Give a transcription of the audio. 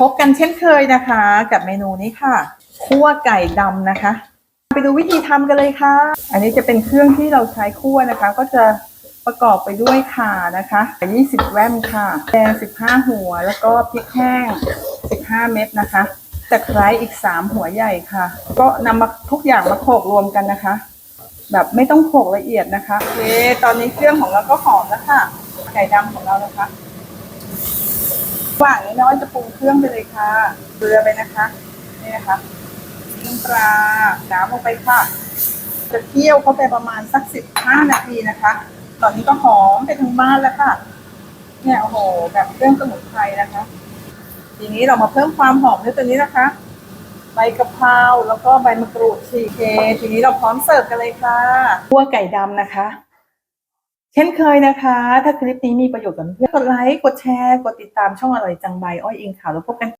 พบกันเช่นเคยนะคะ กับเมนูนี้ค่ะคั่วไก่ดำนะคะ ไปดูวิธีทำกันเลยค่ะ อันนี้จะเป็นเครื่องที่เราใช้คั่วนะคะ ก็จะประกอบไปด้วยข่านะคะ 20 แว่นค่ะ แดง 15 หัว แล้วก็พริกแห้ง 15 เม็ดนะคะตะไคร้อีก 3 หัวใหญ่ค่ะ ก็นำมาทุกอย่างมาโขลกรวมกันนะคะ แบบไม่ต้องโขลกละเอียดนะคะโอเคตอนนี้เครื่องของเราก็หอมแล้วค่ะ ไก่ดำของเรานะคะ ระหว่างน้อยจะปรุงเครื่องไปเลยค่ะ เกลือไปนะคะนี่นะคะน้ำปลาน้ำลงไปค่ะ จะเคี่ยวเข้าไปประมาณสักสิบห้านาทีนะคะ ตอนนี้ก็หอมไปทั้งบ้านแล้วค่ะ เนี่ยโอ้โหแบบเครื่องสมุนไพรนะคะ ทีนี้เรามาเพิ่มความหอมด้วยตัวนี้นะคะ ใบกะเพราแล้วก็ใบมะกรูดชีเค ทีนี้เราพร้อมเสิร์ฟกันเลยค่ะคั่วไก่ดำนะคะ เช่นเคยนะคะ ถ้าคลิปนี้มีประโยชน์กับเพื่อนกดไลค์ กดแชร์ กดติดตามช่องอร่อยจังใบอ้อยอิงข่าวแล้วพบกัน